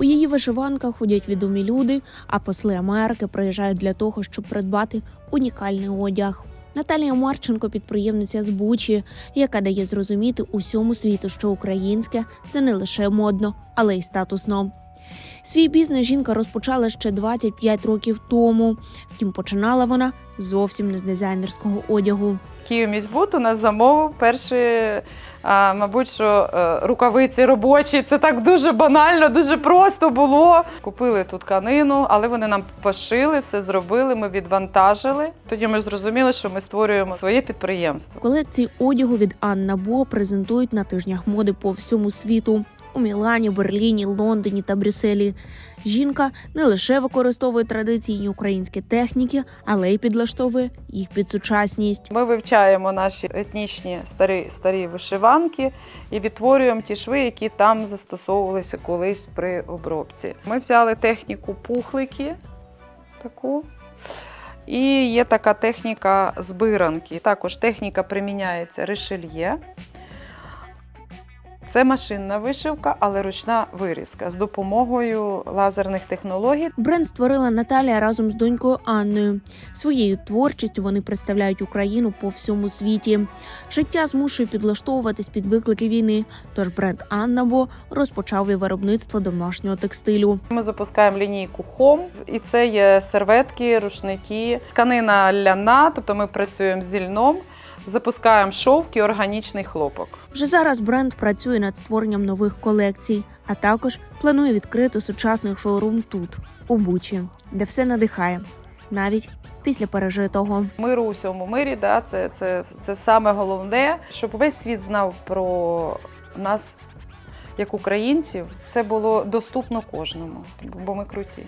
У її вишиванках ходять відомі люди, а посли Америки приїжджають для того, щоб придбати унікальний одяг. Наталія Марченко, підприємниця з Бучі, яка дає зрозуміти усьому світу, що українське це не лише модно, але й статусно. Свій бізнес жінка розпочала ще 25 років тому. Втім, починала вона зовсім не з дизайнерського одягу. Київміськбуд у нас замовив перші, а, мабуть, що е, рукавиці робочі. Це так дуже банально, дуже просто було. Купили ту тканину, але вони нам пошили, все зробили, ми відвантажили. Тоді ми зрозуміли, що ми створюємо своє підприємство. Колекції одягу від Анна Бо презентують на тижнях моди по всьому світу у Мілані, Берліні, Лондоні та Брюсселі. Жінка не лише використовує традиційні українські техніки, але й підлаштовує їх під сучасність. Ми вивчаємо наші етнічні старі, старі вишиванки і відтворюємо ті шви, які там застосовувалися колись при обробці. Ми взяли техніку пухлики, таку. І є така техніка збиранки. Також техніка приміняється решельє. Це машинна вишивка, але ручна вирізка з допомогою лазерних технологій. Бренд створила Наталія разом з донькою Анною. Своєю творчістю вони представляють Україну по всьому світі. Життя змушує підлаштовуватись під виклики війни. Тож бренд Анна Бо розпочав і виробництво домашнього текстилю. Ми запускаємо лінійку Home, і це є серветки, рушники, тканина ляна, тобто ми працюємо з зільном, запускаємо шовк і органічний хлопок. Вже зараз бренд працює над створенням нових колекцій, а також планує відкрити сучасний шоурум тут, у Бучі, де все надихає, навіть після пережитого. Миру у всьому мирі, да, це, це, це саме головне, щоб весь світ знав про нас як українців. Це було доступно кожному, бо ми круті.